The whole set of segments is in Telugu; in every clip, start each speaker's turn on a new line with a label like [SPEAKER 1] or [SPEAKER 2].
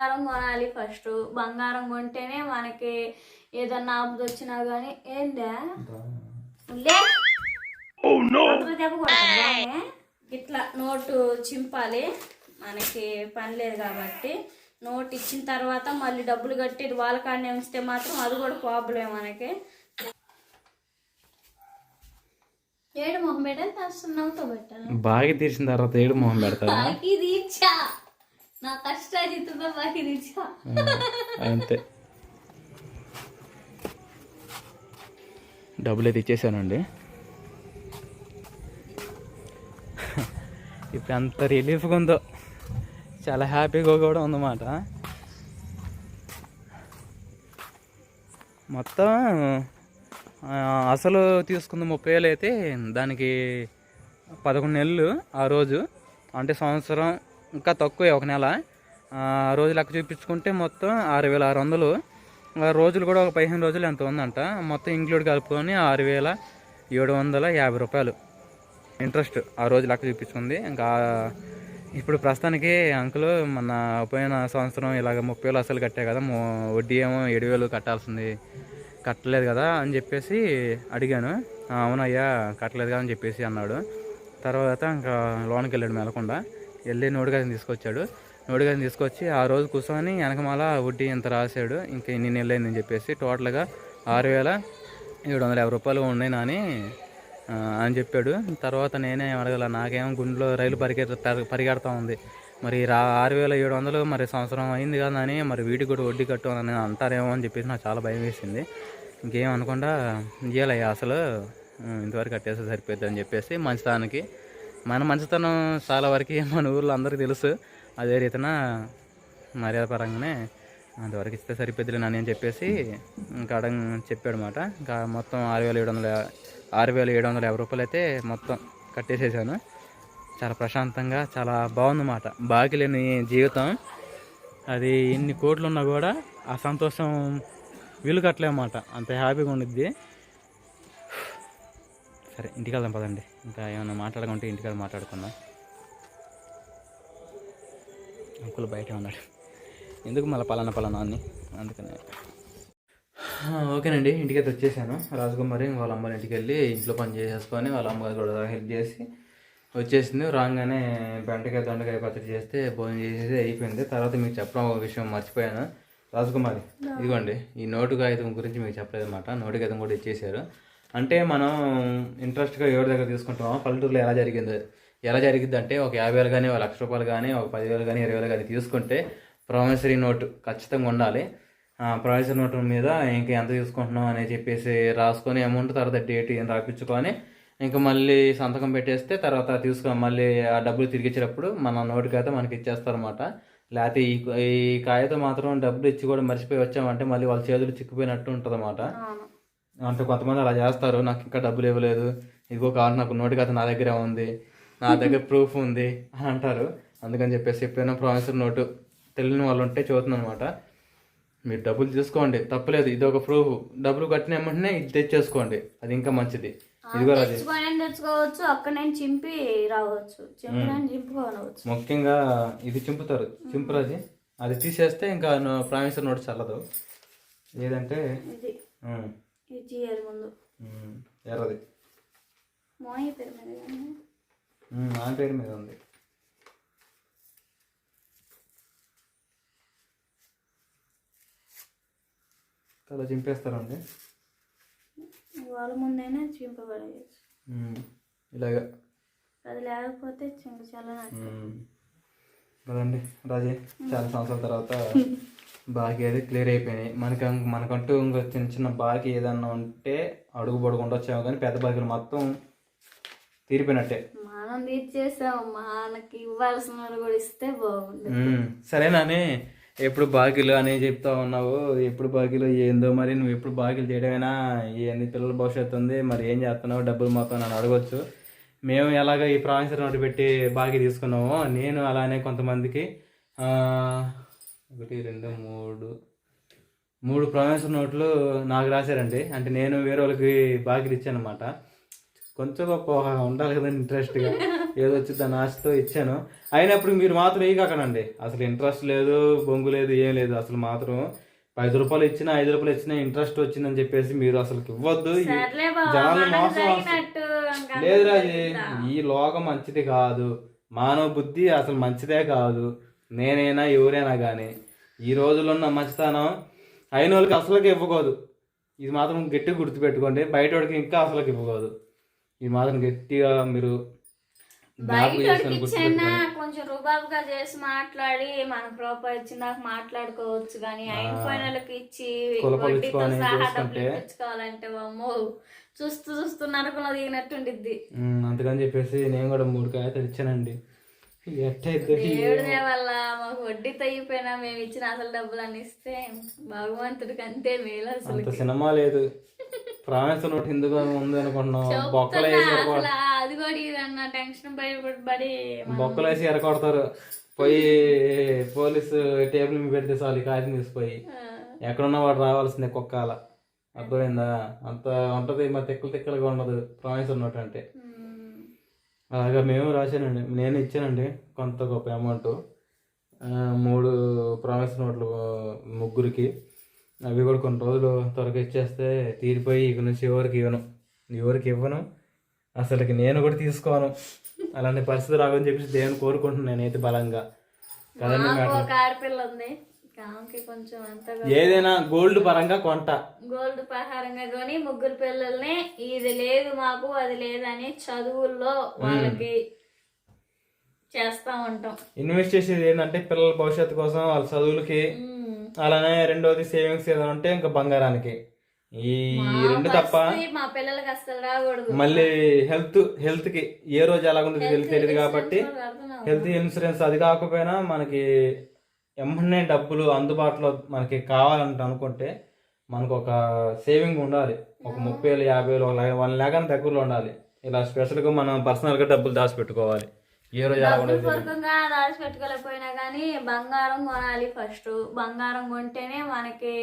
[SPEAKER 1] బంగారం కొనాలి ఫస్ట్ బంగారం కొంటేనే మనకి ఏదన్నా ఆపద వచ్చినా కానీ ఏందా? కొడుతుందా? ఇట్లా నోటు చింపాలి. మనకి పని లేదు కాబట్టి నోట్ ఇచ్చిన తర్వాత మళ్ళీ డబ్బులు కట్టి వాళ్ళ కాడనే ఉంచితే మాత్రం అది కూడా ప్రాబ్లం మనకి. ఏడు మొహం పెట్టాలి నవ్వుతో పెట్టాలి
[SPEAKER 2] బాగా తీసిన తర్వాత ఏడు మొహం పెడతారా
[SPEAKER 1] బాకీ తీర్చా.
[SPEAKER 2] అంతే. డబ్బులు అయితే ఇచ్చేసానండి ఇప్పుడు ఎంత రిలీఫ్గా ఉందో. చాలా హ్యాపీగా కూడా ఉందన్నమాట. మొత్తం అసలు తీసుకుంది ముప్పై వేలు అయితే దానికి పదకొండు నెలలు ఆ రోజు. అంటే సంవత్సరం ఇంకా తక్కువే ఒక నెల. ఆ రోజు లెక్క చూపించుకుంటే మొత్తం ఆరు వేల ఆరు వందలు. ఆ రోజులు కూడా ఒక పదిహేను రోజులు ఎంత ఉందంట. మొత్తం ఇంక్లూడ్ కలుపుకొని ఆరు వేల ఏడు వందల యాభై రూపాయలు. ఇంట్రెస్ట్ ఆ రోజు లెక్క చూపించుకుంది. ఇంకా ఇప్పుడు ప్రస్తుతానికి అంకుల్ మన పోయిన సంవత్సరం ఇలాగ ముప్పై వేలు అసలు కట్టే కదా. వడ్డీ ఏమో ఏడు వేలు కట్టాల్సింది. కట్టలేదు కదా అని చెప్పేసి అడిగాను. అవునయ్యా కట్టలేదు కదా అని చెప్పేసి అన్నాడు. తర్వాత ఇంకా లోనికి వెళ్ళాడు మెలకుండా. వెళ్ళి నోటిగదిని తీసుకొచ్చాడు. నోటిగదిని తీసుకొచ్చి ఆ రోజు కూర్చొని వెనకమాల వడ్డీ ఇంత రాశాడు. ఇంకా ఇన్ని నెలలు చెప్పేసి టోటల్గా ఆరు వేల ఏడు వందల యాభై రూపాయలు ఉన్నాయి నాని అని చెప్పాడు. తర్వాత నేనే అడగల నాకేమో గుండెలో రైలు పరిగెత్త పరిగెడతా ఉంది. మరి రా ఆరు వేల ఏడు వందలు మరి సంవత్సరం అయింది కదా అని మరి వీటికి కూడా వడ్డీ కట్టు అని అంటారేమో అని చెప్పేసి నాకు చాలా భయం వేసింది. ఇంకేం అనకుండా ఇయ్యాలయ్యా అసలు ఇంతవరకు కట్టేస్తే సరిపోద్ది అని చెప్పేసి మంచితనానికి మన మంచితనం చాలా వరకు మన ఊర్లో అందరికీ తెలుసు. అదే రీతిన మర్యాద పరంగానే అంతవరకు ఇస్తే సరిపోద్దులే నాని అని చెప్పేసి ఇంకా అడగ చెప్పాడు ఇంకా మొత్తం ఆరు వేల ఏడు వందల ఆరు వేల ఏడు వందల యాభై రూపాయలు అయితే మొత్తం కట్టేసేసాను. చాలా ప్రశాంతంగా చాలా బాగుందన్నమాట. బాకీ లేని జీవితం. అది ఎన్ని కోట్లు ఉన్నా కూడా ఆ సంతోషం వీలు కట్టలేమన్నమాట అంత హ్యాపీగా ఉండిద్ది. సరే ఇంటికి వెళ్దాం పదండి. ఇంకా ఏమైనా మాట్లాడుకుంటే ఇంటికి వెళ్ళి మాట్లాడుకుందాం. అంకుల్ బయట ఉన్నాడు. ఎందుకు మళ్ళీ పలానా పలానా అని? అందుకనే. ఓకేనండి ఇంటికి అయితే వచ్చేసాను. రాజకుమారి వాళ్ళ అమ్మ ఇంటికి వెళ్ళి ఇంట్లో పని చేసేసుకొని వాళ్ళ అమ్మగారు కూడా హెల్ప్ చేసి వచ్చేసింది. రాగానే బెండకాయ దొండకాయ పచ్చడి చేస్తే భోజనం చేసేసి అయిపోయింది. తర్వాత మీకు చెప్పడం ఒక విషయం మర్చిపోయాను. రాజకుమారి ఇదిగోండి ఈ నోటు కాగితం గురించి మీకు చెప్పలేదు అనమాట నోటు కాగితం కూడా ఇచ్చేసారు అంటే మనం ఇంట్రెస్ట్గా ఎవరి దగ్గర తీసుకుంటామో పల్లెటూరులో ఎలా జరిగింది. ఎలా జరిగింది అంటే ఒక యాభై వేలు కానీ ఒక లక్ష రూపాయలు కానీ ఒక పదివేలు కానీ ఇరవై వేలు కానీ తీసుకుంటే ప్రామిసరీ నోటు ఖచ్చితంగా ఉండాలి. ప్రామిసరీ నోట్ మీద ఇంకా ఎంత తీసుకుంటున్నాం అని చెప్పేసి రాసుకొని అమౌంట్ తర్వాత డేట్ ఏం రాపించుకొని ఇంకా మళ్ళీ సంతకం పెట్టేస్తే తర్వాత తీసుకొని మళ్ళీ ఆ డబ్బులు తిరిగి ఇచ్చేటప్పుడు మన నోటు కాగితం మనకి ఇచ్చేస్తారన్నమాట. లేకపోతే ఈ ఈ కాగితం మాత్రం డబ్బులు ఇచ్చి కూడా మర్చిపోయి వచ్చామంటే మళ్ళీ వాళ్ళ చేతులు చిక్కిపోయినట్టు ఉంటుంది
[SPEAKER 1] అన్నమాట
[SPEAKER 2] అంటే కొంతమంది అలా చేస్తారు. నాకు ఇంకా డబ్బులు ఇవ్వలేదు. ఇదిగో కావాలి నాకు నోటి కథ నా దగ్గర ఉంది. నా దగ్గర ప్రూఫ్ ఉంది అని అంటారు. అందుకని చెప్పేసి ఎప్పుడైనా ప్రామిసర్ నోటు తెలియని వాళ్ళు ఉంటే చూస్తున్నాను అనమాట మీరు డబ్బులు తీసుకోండి. తప్పలేదు. ఇది ఒక ప్రూఫ్ డబ్బులు కట్టిన వెంటనే ఇది తెచ్చేసుకోండి. అది ఇంకా మంచిది. ఇదిగో రాజు.
[SPEAKER 1] తెచ్చుకోవచ్చు. అక్కడ నేను చింపి రావచ్చు. చింపుకోవచ్చు
[SPEAKER 2] ముఖ్యంగా ఇది చింపుతారు. చింపురాజు అది తీసేస్తే ఇంకా ప్రామిసర్ నోటు చల్లదు. ఏదంటే
[SPEAKER 1] ఇది చేయాలి ముందు.
[SPEAKER 2] ఎర్రది.
[SPEAKER 1] మోయి పేరు మీద
[SPEAKER 2] నా పేరు మీద ఉంది. అలా చింపేస్తారండి.
[SPEAKER 1] వాళ్ళ ముందైనా
[SPEAKER 2] ఉమ్, ఇలాగా.
[SPEAKER 1] అది లేకపోతే చింప చాలా.
[SPEAKER 2] కదండి రాజే. చాలా సంవత్సరాల తర్వాత బాకీ అది క్లియర్ అయిపోయినాయి. మనకి మనకంటూ ఇంకా చిన్న చిన్న బాకీ ఏదన్నా ఉంటే అడుగు పడుకుంటూ వచ్చాము కానీ పెద్ద బాకీలు మొత్తం తీరిపోయినట్టే.
[SPEAKER 1] మనం తీర్చేసాం. మనకి ఇవ్వాల్సిన కూడా ఇస్తే
[SPEAKER 2] ఉమ్, సరేనాని ఎప్పుడు బాకీలు అని చెప్తా ఉన్నావు ఎప్పుడు బాకీలు ఏందో మరి నువ్వు ఎప్పుడు బాకీలు చేయడమేనా ఏంది పిల్లల భవిష్యత్తు ఉంది మరి ఏం చేస్తున్నావు డబ్బులు మొత్తం నన్ను అడగొచ్చు. మేము ఎలాగ ఈ ప్రామిసర్ నోటు పెట్టి బాకీ తీసుకున్నామో నేను అలానే కొంతమందికి ఒకటి రెండు మూడు. మూడు ప్రామిసర్ నోట్లు నాకు రాశారండి. అంటే నేను వేరే వాళ్ళకి బాకీలు ఇచ్చాను అనమాట కొంచెం గొప్ప ఉండాలి కదండి ఇంట్రెస్ట్గా. ఏదో వచ్చి దాని ఆశతో ఇచ్చాను. అయినప్పుడు మీరు మాత్రం వేయకండి అసలు ఇంట్రెస్ట్ లేదు బొంగు లేదు ఏం లేదు. అసలు మాత్రం ఐదు రూపాయలు ఇచ్చినా ఐదు రూపాయలు ఇచ్చినా ఇంట్రెస్ట్ వచ్చిందని చెప్పేసి మీరు అసలు ఇవ్వద్దు.
[SPEAKER 1] మనకు
[SPEAKER 2] మోసం లేదు రాజీ ఈ లోకం మంచిది కాదు. మానవ బుద్ధి అసలు మంచిదే కాదు. నేనైనా ఎవరైనా కానీ ఈ రోజుల్లో ఉన్న మంచితనం అయిన వాళ్ళకి అసలుకి ఇవ్వకూడదు. ఇది మాత్రం గట్టిగా గుర్తుపెట్టుకోండి. బయట వాడికి ఇంకా అసలుకి ఇవ్వకూడదు. ఇది మాత్రం గట్టిగా మీరు
[SPEAKER 1] కొంచెం రుబాబుగా చేసి మాట్లాడి మనకు రూపాయి వచ్చిందాక మాట్లాడుకోవచ్చు కానీ అయిపోయిన వాళ్ళకి ఇచ్చి వడ్డీతో
[SPEAKER 2] ఇచ్చుకొని
[SPEAKER 1] సహా డబ్బులు
[SPEAKER 2] చేసుకుంటే.
[SPEAKER 1] ఇప్పించుకోవాలంటే అమ్మో చూస్తూ చూస్తూ నరకంలో దిగినట్టుండిద్ది.
[SPEAKER 2] అందుకని చెప్పేసి నేను కూడా మూడు కాయలు ఇచ్చానండి.
[SPEAKER 1] దేవుడి వల్ల మాకు వడ్డీతో అయిపోయినా మేము ఇచ్చిన అసలు డబ్బులు అని ఇస్తే భగవంతుడికి అంతే మేలు అసలు
[SPEAKER 2] సినిమా లేదు. ప్రామిస్ నోట్ ఎందుకు ఉంది అనుకుంటున్నాం బొక్కలు వేసి
[SPEAKER 1] అది కూడా ఇదన్న టెన్షన్ భయపడి
[SPEAKER 2] బొక్కలు వేసి ఎరకొడతారు పోయి పోలీసు టేబుల్ మీద పెడితే చాలు కాగితం తీసిపోయి. ఎక్కడున్నా వాడు రావాల్సిందే కుక్కాల. అర్థమైందా? అంత ఉంటది మా తిక్కలు తిక్కలుగా ఉండదు. ప్రామిస్ ఉన్నట్టు అంటే అలాగా మేము రాశానండి. నేను ఇచ్చానండి కొంత గొప్ప అమౌంట్ మూడు ప్రామిస్ నోట్లు ముగ్గురికి. అవి కూడా కొన్ని రోజులు త్వరగా ఇచ్చేస్తే తీరిపోయి ఇక నుంచి ఎవరికి ఇవ్వను. ఎవరికి ఇవ్వను. అసలుకి నేను కూడా తీసుకోను. అలాంటి పరిస్థితి రావని చెప్పేసి దేవుని కోరుకుంటున్నాను నేనైతే బలంగా. కదండి మేడం ఏదైనా గోల్డ్ పరంగా కొంట.
[SPEAKER 1] గోల్డ్ ప్రహారంగా కొని ముగ్గురు పిల్లల్ని ఇది లేదు మాకు అది లేదని చదువుల్లో వాళ్ళకి చేస్తా ఉంటాం.
[SPEAKER 2] ఇన్వెస్ట్ చేసేది ఏంటంటే పిల్లల భవిష్యత్తు కోసం వాళ్ళ చదువులకి. అలానే రెండోది సేవింగ్స్ ఏదైనా ఉంటే ఇంకా బంగారానికి. ఈ రెండు తప్ప
[SPEAKER 1] మా పిల్లలకి అసలు రాకూడదు.
[SPEAKER 2] మళ్ళీ హెల్త్ హెల్త్కి ఏ రోజు ఎలాగుంటుంది తెలియదు కాబట్టి హెల్త్ ఇన్సూరెన్స్ అది కాకపోయినా మనకి ఎమ్మనే డబ్బులు అందుబాటులో మనకి కావాలంట అనుకుంటే మనకు ఒక సేవింగ్ ఉండాలి. ఒక ముప్పై వేలు యాభై వేలు ఒక వన్ ల్యాక్ అని దగ్గరలో ఉండాలి. ఇలా స్పెషల్గా మనం పర్సనల్గా డబ్బులు దాచిపెట్టుకోవాలి. ఏ రోజు
[SPEAKER 1] దాచిపెట్టుకోలేకపోయినా కానీ బంగారం కొనాలి ఫస్ట్. బంగారం కొంటేనే మనకి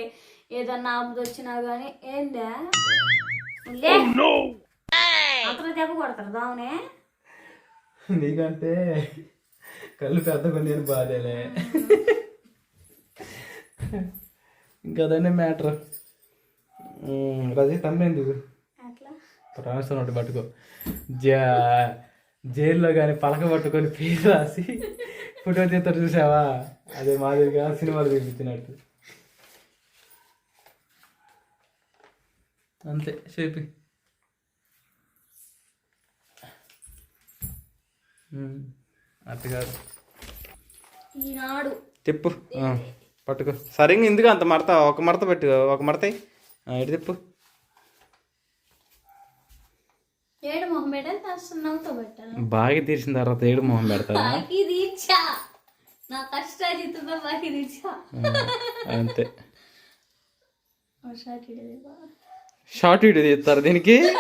[SPEAKER 1] ఏదన్నా ఆపద వచ్చినా కానీ ఏందా? లే అతను దెబ్బ కొడతారు దావునే.
[SPEAKER 2] నీకంటే కళ్ళు పెద్దగా నేను బాధేలే. ఇంకా అదనే మ్యాటర్. రజీ ప్రామిసం ఒకటి పట్టుకో. జా జైల్లో కానీ పలక పట్టుకొని పేరు రాసి ఫోటో తీస్తారు చూసావా? అదే మాదిరిగా సినిమాలు చూపించినట్టు అంతే చెప్పి అట్టు కాదు.
[SPEAKER 1] ఈనాడు.
[SPEAKER 2] తిప్పు. ఆ, పట్టుకో. సరిగ్గా ఎందుకు అంత మడత? ఒక మడత పెట్టు ఒక మడత. ఇటు తిప్పు.
[SPEAKER 1] ఏడు మొహం పెట్టాలి నవ్వుతో పెట్టాలి.
[SPEAKER 2] బాగా తీసిన తర్వాత ఏడు మొహం పెడతారా
[SPEAKER 1] నా తీర్చా.
[SPEAKER 2] అంతే.
[SPEAKER 1] షార్ట్
[SPEAKER 2] వీడియో తీస్తారు దీనికి?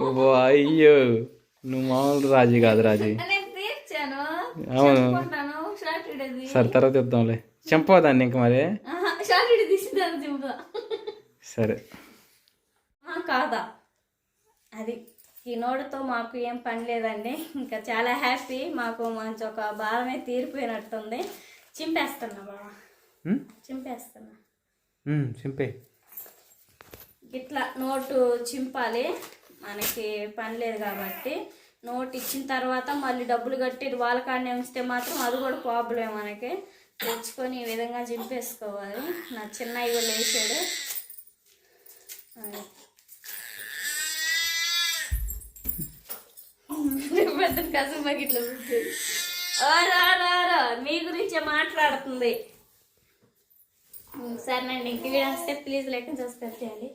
[SPEAKER 2] ఓ, అయ్యో. నువ్వు మామూలు రాజీ కాదు రాజీ.
[SPEAKER 1] తీర్చాను.
[SPEAKER 2] అవును. సరే తర్వాత ఇద్దాంలే చంపదాన్ని ఇంక మరి. సరే.
[SPEAKER 1] కాదా? అది ఈ నోడుతో మాకు ఏం పని లేదండి. ఇంకా చాలా హ్యాపీ మాకు మంచి ఒక భారమే తీరిపోయినట్టుంది. చింపేస్తున్నా బాబా? చింపేస్తున్నా.
[SPEAKER 2] చింపే.
[SPEAKER 1] ఇట్లా నోటు చింపాలి. మనకి పని లేదు కాబట్టి నోట్ ఇచ్చిన తర్వాత మళ్ళీ డబ్బులు కట్టి వాళ్ళ కాడనే ఉంచితే మాత్రం అది కూడా ప్రాబ్లం మనకి. తెచ్చుకొని ఈ విధంగా చింపేసుకోవాలి. నా చిన్న ఇవి లేచాడు. పెద్ద కసం ఇట్లా రా రా రా. మీ గురించే మాట్లాడుతుంది. సరేనండి ఇంక వీడియో వస్తే ప్లీజ్ లైక్ సబ్స్క్రైబ్ చేయాలి.